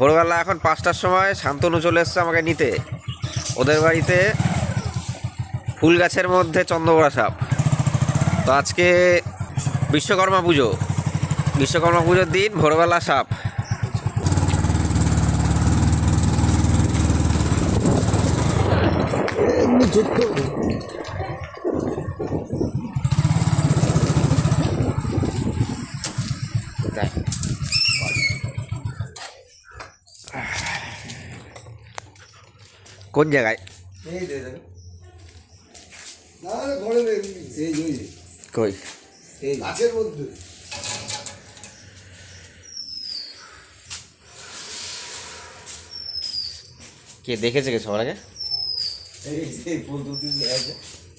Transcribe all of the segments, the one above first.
ভোরবেলা এখন পাঁচটার সময় শান্তনু চলে এসছে আমাকে নিতে। ওদের বাড়িতে ফুল গাছের মধ্যে চন্দ্রবড়া সাপ। তো আজকে বিশ্বকর্মা পুজো। বিশ্বকর্মা পুজোর দিন ভোরবেলা সাপ। কোন জায়গায় কে দেখেছে কে সবার আগে ফুল তুলতে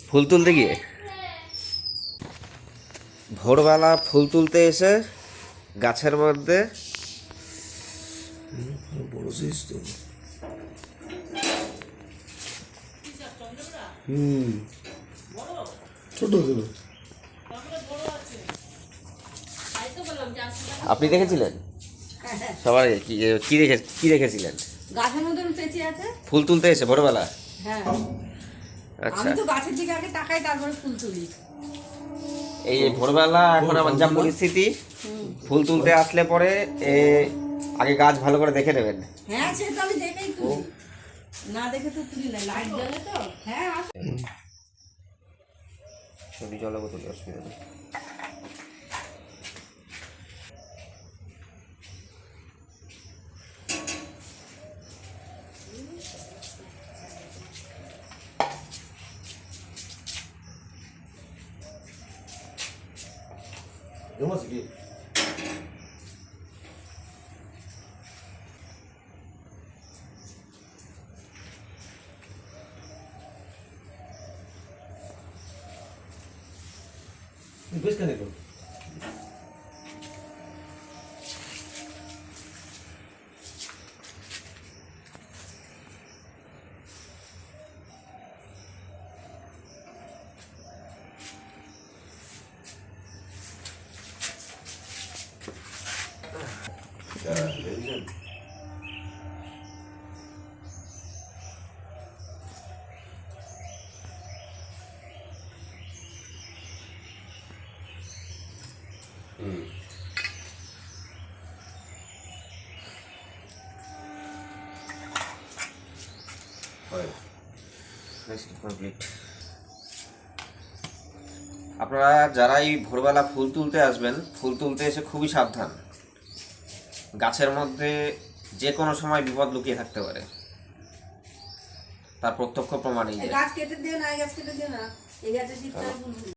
ফুল তুলতে গিয়ে? ভোরবেলা ফুল তুলতে এসে গাছের মধ্যে বড় হুম। ছোট ছোট আপনি দেখেছিলেন? সবার আগে কি কি দেখে কি দেখেছিলেন? গাছের মধ্যে পেঁচে আছে। ফুল তুলতে এসে ভোরবেলা? হ্যাঁ। আচ্ছা। আমি তো গাছের দিকে আগে তাকাই তারপরে ফুল তুলি। এই ভোরবেলা এখন আমার যা পরিস্থিতি ফুল তুলতে আসলে পরে এ আগে গাছ ভালো করে দেখে নেবেন। হ্যাঁ সে তো আমি দেখেই তুলি। না দেখে তো তুলি না লাইট জ্বলে তো। হ্যাঁ আসো। ছবি জল বোতল অসুবিধা নেই এমন আছে কি বেশ কেন করো কমপ্লিট আপনারা যারা এই ভোরবেলা ফুল তুলতে আসবেন ফুল তুলতে এসে খুবই সাবধান। গাছের মধ্যে যে কোনো সময় বিপদ লুকিয়ে থাকতে পারে। তার প্রত্যক্ষ প্রমাণ এই গাছ কেটে দিও না গাছ কেটে দিও না এই গাছে।